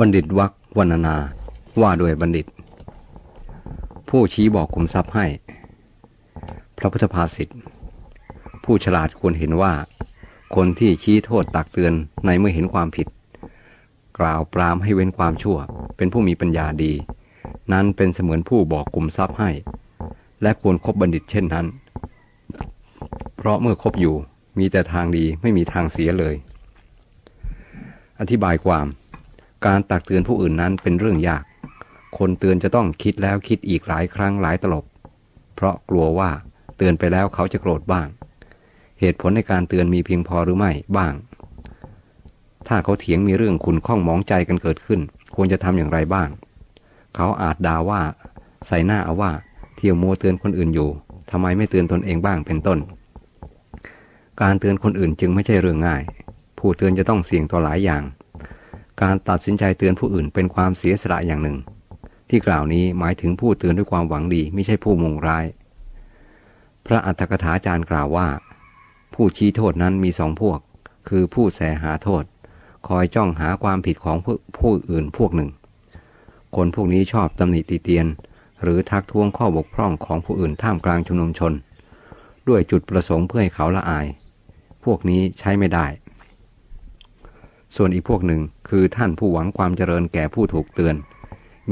บัณฑิตวักวรรณนาว่าโดยบัณฑิต ผู้ชี้บอกคุมทรัพย์ให้ พระพุทธภาษิตผู้ฉลาดควรเห็นว่า คนที่ชี้โทษตักเตือนในเมื่อเห็นความผิด กล่าวปรามให้เว้นความชั่ว เป็นผู้มีปัญญาดี นั้นเป็นเสมือนผู้บอกกลุ่มทรัพย์ให้ และควรครบบัณฑิตเช่นนั้น เพราะเมื่อคบอยู่มีแต่ทางดีไม่มีทางเสียเลย อธิบายความ การตักเตือนผู้อื่นนั้นเป็นเรื่องยาก คนเตือนจะต้องคิดแล้วคิดอีกหลายครั้งหลายตลบ เพราะกลัวว่าเตือนไปแล้วเขาจะโกรธบ้าง เหตุผลในการเตือนมีเพียงพอหรือไม่บ้าง ถ้าเขาเถียงมีเรื่องขุนข้องมองใจกันเกิดขึ้น ควรจะทำอย่างไรบ้าง เขาอาจด่าว่า ใส่หน้าเอาว่า เที่ยวโมเตือนคนอื่นอยู่ทำไมไม่เตือนตนเองบ้างเป็นต้น การเตือนคนอื่นจึงไม่ใช่เรื่องง่าย ผู้เตือนจะต้องเสี่ยงต่อหลายอย่าง การตัดสินใจเตือนผู้อื่นเป็นความเสียสละอย่างหนึ่ง ที่กล่าวนี้หมายถึงผู้เตือนด้วยความหวังดีไม่ใช่ผู้มุ่งร้าย พระอัฏฐกถาจารย์กล่าวว่า ผู้ชี้โทษนั้นมีสองพวก คือผู้แสหาโทษ คอยจ้องหาความผิดของผู้อื่นพวกหนึ่ง คนพวกนี้ชอบตำหนิติเตียน หรือทักท้วงข้อบกพร่องของผู้อื่นท่ามกลางชุมนุมชน ด้วยจุดประสงค์เพื่อให้เขาละอาย พวกนี้ใช้ไม่ได้ ส่วนอีกพวกหนึ่งคือท่านผู้หวังความเจริญแก่ผู้ถูกเตือน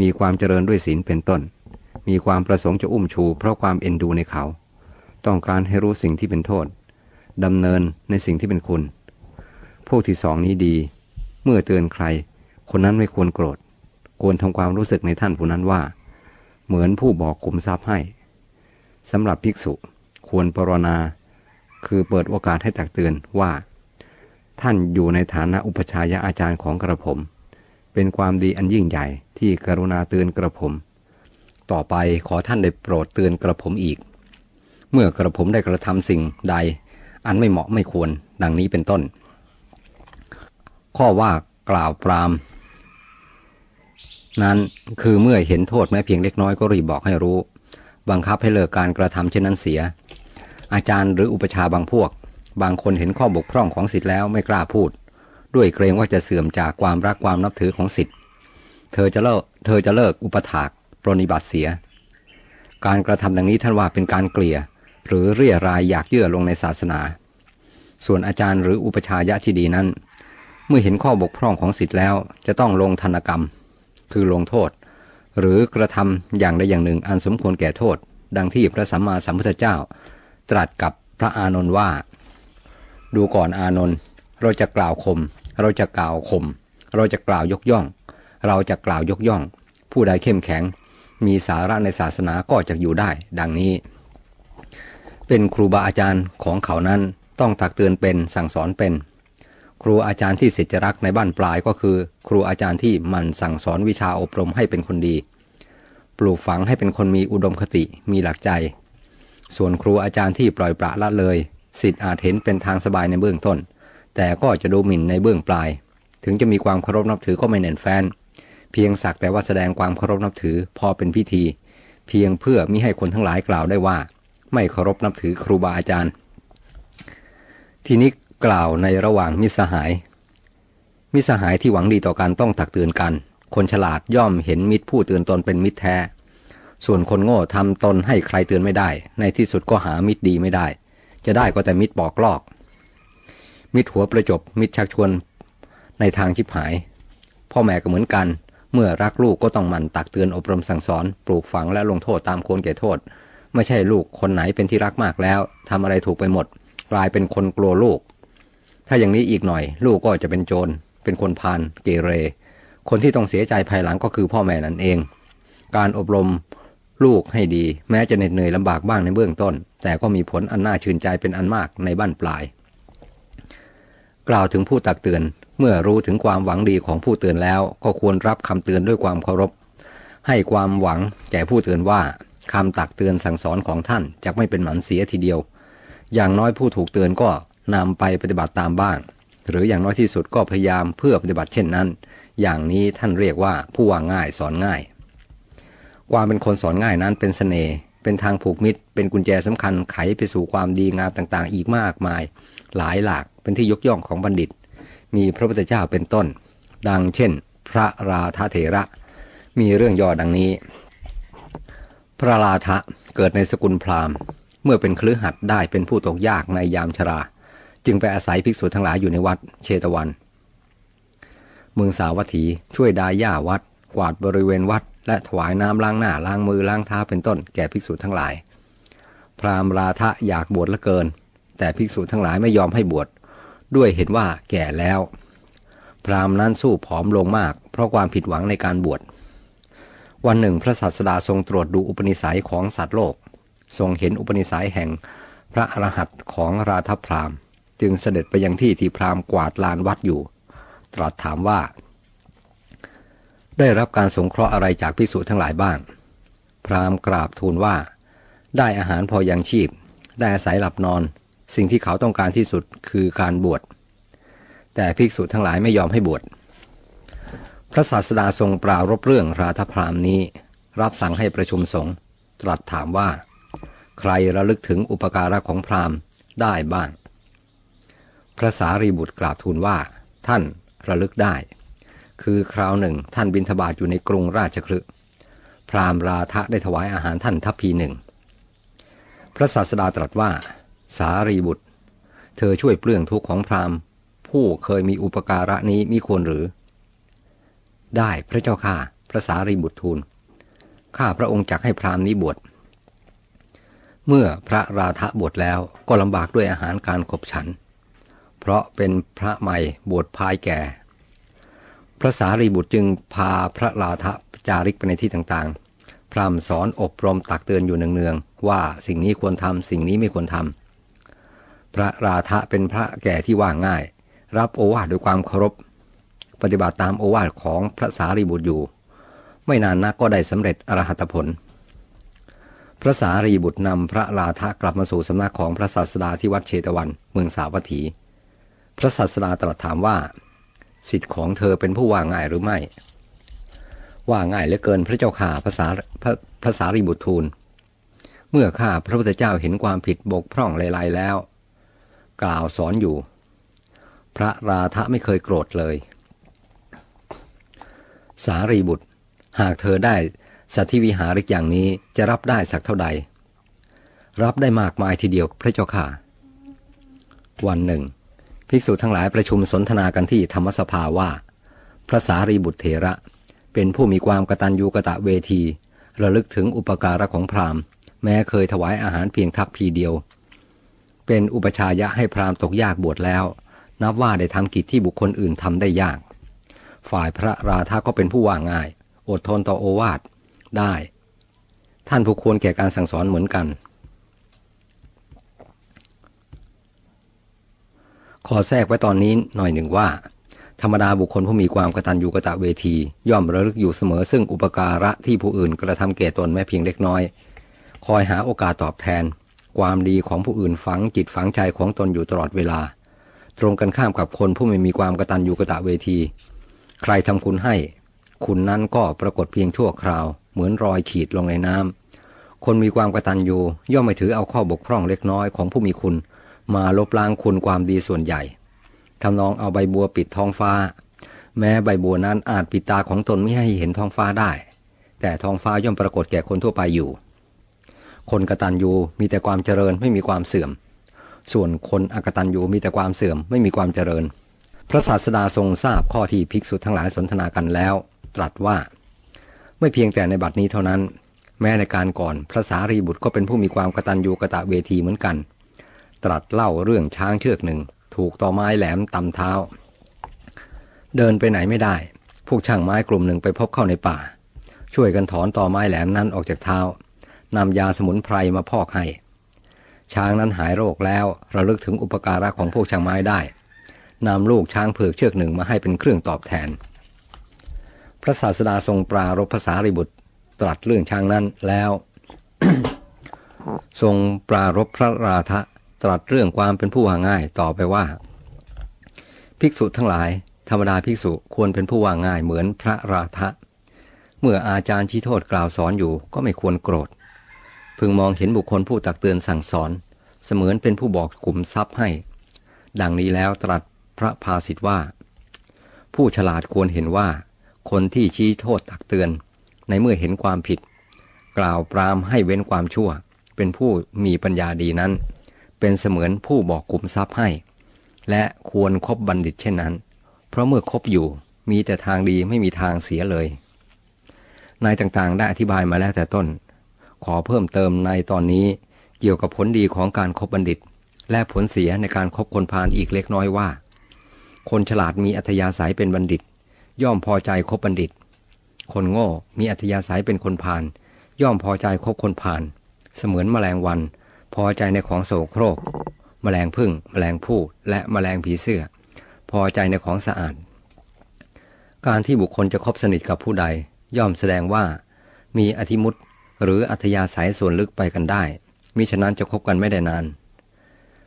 มีความเจริญด้วยศีลเป็นต้น มีความประสงค์จะอุ้มชู เพราะความเอ็นดูในเขา ต้องการให้รู้สิ่งที่เป็นโทษดำเนินในสิ่งที่เป็นคุณ พวกที่สองนี้ดี เมื่อเตือนใคร คนนั้นไม่ควรโกรธ ควรทำความรู้สึกในท่านผู้นั้นว่า เหมือนผู้บอกกลุมทรัพย์ให้สำหรับภิกษุควรปรนนาคือเปิดโอกาสให้ตักเตือนว่า ท่านอยู่ในฐานะอุปชายะอาจารย์ของกระผม เป็นความดีอันยิ่งใหญ่ที่กรุณาเตือนกระผม ต่อไปขอท่านได้โปรดเตือนกระผมอีก เมื่อกระผมได้กระทำสิ่งใด อันไม่เหมาะไม่ควรดังนี้เป็นต้น ข้อว่ากล่าวปรามนั้นคือเมื่อเห็นโทษแม้เพียงเล็กน้อยก็รีบบอกให้รู้ บังคับให้เลิกการกระทำเช่นนั้นเสีย อาจารย์หรืออุปชาบางพวก บางคนเห็นข้อบกพร่องของสิทธิ์แล้วไม่กล้าพูด ด้วยเกรงว่าจะเสื่อมจากความรักความนับถือของสิทธิ์เธอจะเลิกเธอจะเลิกอุปถากปรนิบัติเสีย การกระทำดังนี้ท่านว่าเป็นการเกลี่ย หรือเรียรายอยากเยื่อลงในศาสนา ส่วนอาจารย์หรืออุปชายะที่ดีนั้น เมื่อเห็นข้อบกพร่องของสิทธิ์แล้วจะต้องลงธนกรรม คือลงโทษ หรือกระทำอย่างใดอย่างหนึ่งอันสมควรแก่โทษ ดังที่พระสัมมาสัมพุทธเจ้า ตรัสกับพระอานนท์ว่า ดูก่อนอานนท์เราจะกล่าวคม เราจะกล่าวคม เราจะกล่าวยกย่อง เราจะกล่าวยกย่อง ผู้ใดเข้มแข็ง มีสาระในศาสนาก็จะอยู่ได้ ดังนี้ เป็นครูบาอาจารย์ของเขานั้นต้องตักเตือนเป็นสั่งสอนเป็น ครูอาจารย์ที่ศิษรักในบ้านปลายก็คือ ครูอาจารย์ที่มันสั่งสอนวิชาอบรมให้เป็นคนดี ปลูกฝังให้เป็นคนมีอุดมคติมีหลักใจ ส่วนครูอาจารย์ที่ปล่อยปละละเลย สิทธิ์อาจเห็นเป็นทางสบายในเบื้องต้น แต่ก็จะดูหมิ่นในเบื้องปลาย ถึงจะมีความเคารพนับถือก็ไม่แน่นแฟน เพียงสักแต่ว่าแสดงความเคารพนับถือพอเป็นพิธี เพียงเพื่อมิให้คนทั้งหลายกล่าวได้ว่า ไม่เคารพนับถือครูบาอาจารย์ ทีนี้กล่าวในระหว่างมิสหาย มิสหายที่หวังดีต่อกันต้องตักเตือนกัน คนฉลาดย่อมเห็นมิตรผู้เตือนตนเป็นมิตรแท้ ส่วนคนโง่ทำตนให้ใครเตือนไม่ได้ ในที่สุดก็หามิตรดีไม่ได้ จะได้ก็แต่มิตรบอกลอก มิตรหัวประจบมิตรชักชวนในทางชิบหาย พ่อแม่ก็เหมือนกัน เมื่อรักลูกก็ต้องมันตักเตือนอบรมสั่งสอนปลูกฝังและลงโทษตามโคนแก่โทษ ไม่ใช่ลูกคนไหนเป็นที่รักมากแล้วทำอะไรถูกไปหมด กลายเป็นคนกลัวลูก ถ้าอย่างนี้อีกหน่อย ลูกก็จะเป็นโจรเป็นคนพานเกเร คนที่ต้องเสียใจภายหลังก็คือพ่อแม่นั่นเอง การอบรม ลูกให้ดี แม้จะเหน็ดเหนื่อยลำบากบ้างในเบื้องต้น แต่ก็มีผลอันน่าชื่นใจเป็นอันมากในบ้านปลาย กล่าวถึงผู้ตักเตือน เมื่อรู้ถึงความหวังดีของผู้เตือนแล้ว ก็ควรรับคำเตือนด้วยความเคารพ ให้ความหวังแก่ผู้เตือนว่าคำตักเตือนสั่งสอนของท่านจะไม่เป็นหมันเสียทีเดียว อย่างน้อยผู้ถูกเตือนก็นำไปปฏิบัติตามบ้าง หรืออย่างน้อยที่สุดก็พยายามเพื่อปฏิบัติเช่นนั้น อย่างนี้ท่านเรียกว่าผู้วางง่ายสอนง่าย ความเป็นคนสอนง่ายนั้นเป็นสเสน่ห์เป็นทางผูกมิตร เป็นกุญแจสำคัญไขไปสู่ความดีงามต่างๆ อีกมากมาย หลายหลากเป็นที่ยกย่องของบัณฑิต มีพระพุทธเจ้าเป็นต้น ดังเช่น พระราธเถระ มีเรื่องย่อดังนี้ พระราธะเกิดในสกุลพราหมณ์ เมื่อเป็นคลือหัดได้เป็นผู้ตกยากในยามชรา จึงไปอาศัยภิกษุทั้งหลายอยู่ในวัดเชตวัน เมืองสาวัตถีช่วยดายหญ้าวัด กวาดบริเวณวัด และถวายน้ำล้างหน้าล้างมือล้างเท้าเป็นต้นแก่ภิกษุทั้งหลาย พราหมณ์ราธะอยากบวชลือเกิน แต่ภิกษุทั้งหลายไม่ยอมให้บวชด้วยเห็นว่าแก่แล้ว พราหมณ์นั้นสู้ผอมลงมาก เพราะความผิดหวังในการบวช วันหนึ่งพระศาสดาทรงตรวจดูอุปนิสัยของสัตว์โลก ทรงเห็นอุปนิสัยแห่งพระอรหันต์ของราธพราหมณ์ จึงเสด็จไปยังที่ที่พราหมณ์กวาดลานวัดอยู่ ตรัสถามว่า ได้รับการสงเคราะห์อะไรจากภิกษุทั้งหลายบ้าง พราหมณ์กราบทูลว่า ได้อาหารพอยังชีพ ได้อาศัยหลับนอน สิ่งที่เขาต้องการที่สุดคือการบวช แต่ภิกษุทั้งหลายไม่ยอมให้บวช พระศาสดาทรงปรารบเรื่องราธพราหมณ์นี้ รับสั่งให้ประชุมสงฆ์ตรัสถามว่า ใครระลึกถึงอุปการะของพราหมณ์ได้บ้าง พระสารีบุตรกราบทูลว่า ท่านระลึกได้ คือคราวหนึ่งท่านบินทบาทอยู่ในกรุงราชคลึพราหมณ์ราธะได้ถวายอาหารท่านทัพพีหนึ่ง พระศาสดาตรัสว่า สารีบุตร เธอช่วยเปลื้องทุกข์ของพราหมณ์ ผู้เคยมีอุปการะนี้มิควรหรือ ได้พระเจ้าข้าพระสารีบุตรทูลข้าพระองค์จักให้พราหมณ์นี้บวชเมื่อพระราธะบวชแล้วก็ลำบากด้วยอาหารการขบฉัน เพราะเป็นพระใหม่บวชภายแก่ พระสารีบุตรจึงพาพระราธะจาริกไปในที่ต่างๆ พร่ำสอนอบรมตักเตือนอยู่เนืองๆ ว่าสิ่งนี้ควรทำสิ่งนี้ไม่ควรทำพระราธะเป็นพระแก่ที่ว่าง่าย รับโอวาทด้วยความเคารพ ปฏิบัติตามโอวาทของพระสารีบุตรอยู่ ไม่นานนักก็ได้สำเร็จอรหัตผล พระสารีบุตรนำพระราธะกลับมาสู่สำนักของพระศาสดาที่วัดเชตวันเมืองสาวัตถี พระศาสดาตรัสถามว่า สิทธิ์ของเธอเป็นผู้ว่าง่ายหรือไม่ ว่าง่ายเหลือเกินพระเจ้าข่าภาษาพระภาษารีบุตรทูล เมื่อข้าพระพุทธเจ้าเห็นความผิดบกพร่องลายๆแล้ว กล่าวสอนอยู่ พระราธะไม่เคยโกรธเลย สารีบุตร หากเธอได้สัตธิวิหาริกอย่างนี้จะรับได้สักเท่าใด รับได้มากมายทีเดียวพระเจ้าค่ะ วันหนึ่ง ภิกษุทั้งหลายประชุมสนทนากันที่ธรรมสภาว่า พระสารีบุตรเถระ เป็นผู้มีความกตัญญูกะตะเวที ระลึกถึงอุปการะของพราหมณ์ แม้เคยถวายอาหารเพียงทัพพีเดียว เป็นอุปชายะให้พราหมณ์ตกยากบวชแล้ว นับว่าได้ทำกิจที่บุคคลอื่นทำได้ยาก ฝ่ายพระราธาก็เป็นผู้ว่าง่าย อดทนต่อโอวาทได้ ท่านผู้ควรแก่การสั่งสอนเหมือนกัน อแทรกไว้ตอนนี้หน่อยหนึ่งว่า ธรรมดาบุคคลผู้มีความกตัญญูกะตะเวที ย่อมระลึกอยู่เสมอซึ่งอุปการะที่ผู้อื่นกระทำแก่ตนแม้เพียงเล็กน้อย คอยหาโอกาสตอบแทน ความดีของผู้อื่นฝังจิตฝังใจของตนอยู่ตลอดเวลา ตรงกันข้ามกับคนผู้ไม่มีความกตัญญูกะตะเวที ใครทำคุณให้ คุณนั้นก็ปรากฏเพียงชั่วคราว เหมือนรอยขีดลงในน้ำคนมีความกตัญญูย่อมไม่ถือเอาข้อบกพร่องเล็กน้อยของผู้มีคุณ มาลบล้างคุณความดีส่วนใหญ่ทำนองเอาใบบัวปิดท้องฟ้า แม้ใบบัวนั้นอาจปิดตาของตนไม่ให้เห็นท้องฟ้าได้ แต่ท้องฟ้าย่อมปรากฏแก่คนทั่วไปอยู่ คนกระตัญญูมีแต่ความเจริญไม่มีความเสื่อม ส่วนคนอกตัญญูมีแต่ความเสื่อมไม่มีความเจริญ พระศาสดาทรงทราบข้อที่ภิกษุทั้งหลายสนทนากันแล้ว ตรัสว่า ไม่เพียงแต่ในบัดนี้เท่านั้น แม้ในการก่อนพระสารีบุตรก็เป็นผู้มีความกตัญญูกะตะเวทีเหมือนกัน ตรัสเล่าเรื่องช้างเชือกหนึ่ง ถูกต่อไม้แหลมตำเท้า เดินไปไหนไม่ได้ พวกช่างไม้กลุ่มหนึ่งไปพบเข้าในป่า ช่วยกันถอนต่อไม้แหลมนั้นออกจากเท้านำยาสมุนไพรมาพอกให้ ช้างนั้นหายโรคแล้วระลึกถึงอุปการะของพวกช่างไม้ได้นำลูกช้างเผือกเชือกหนึ่งมาให้เป็นเครื่องตอบแทน พระศาสดาทรงปรารบภาษาริบุตรตรัสเรื่องช้างนั้นแล้ว ทรงปรารบพระราธะ ตรัสเรื่องความเป็นผู้ว่าง่ายต่อไปว่า ภิกษุทั้งหลาย ธรรมดาภิกษุควรเป็นผู้ว่าง่ายเหมือนพระราธะเมื่ออาจารย์ชี้โทษกล่าวสอนอยู่ก็ไม่ควรโกรธ พึงมองเห็นบุคคลผู้ตักเตือนสั่งสอน เสมือนเป็นผู้บอกขุมทรัพย์ให้ ดังนี้แล้วตรัสพระภาสิทธว่า ผู้ฉลาดควรเห็นว่า คนที่ชี้โทษตักเตือน ในเมื่อเห็นความผิด กล่าวปรามให้เว้นความชั่ว เป็นผู้มีปัญญาดีนั้น เป็นเสมือนผู้บอกกลุ่มทรัพย์ให้ และควรครบบัณฑิตเช่นนั้น เพราะเมื่อคบอยู่มีแต่ทางดีไม่มีทางเสียเลยนายต่างๆได้อธิบายมาแล้วแต่ต้น ขอเพิ่มเติมในตอนนี้เกี่ยวกับผลดีของการครบบัณฑิต และผลเสียในการคบคนพาลอีกเล็กน้อยว่า คนฉลาดมีอัธยาศัยเป็นบัณฑิต ย่อมพอใจคบบัณฑิต คนโง่มีอัธยาศัยเป็นคนพาลย่อมพอใจคบคนพาลเสมือนแมลงวัน พอใจในของโสโครกแมลงพึ่งแมลงผู้และแมลงผีเสื้อ พอใจในของสะอาด การที่บุคคลจะคบสนิทกับผู้ใด ย่อมแสดงว่า มีอธิมุตหรืออัธยาศัยส่วนลึกไปกันได้มิฉะนั้นจะคบกันไม่ได้นาน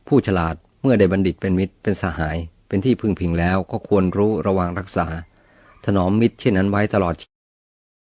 ผู้ฉลาดเมื่อได้บัณฑิตเป็นมิตรเป็นสหาย เป็นที่พึ่งพิงแล้วก็ควรรู้ระวังรักษา ถนอมมิตรเช่นนั้นไว้ตลอด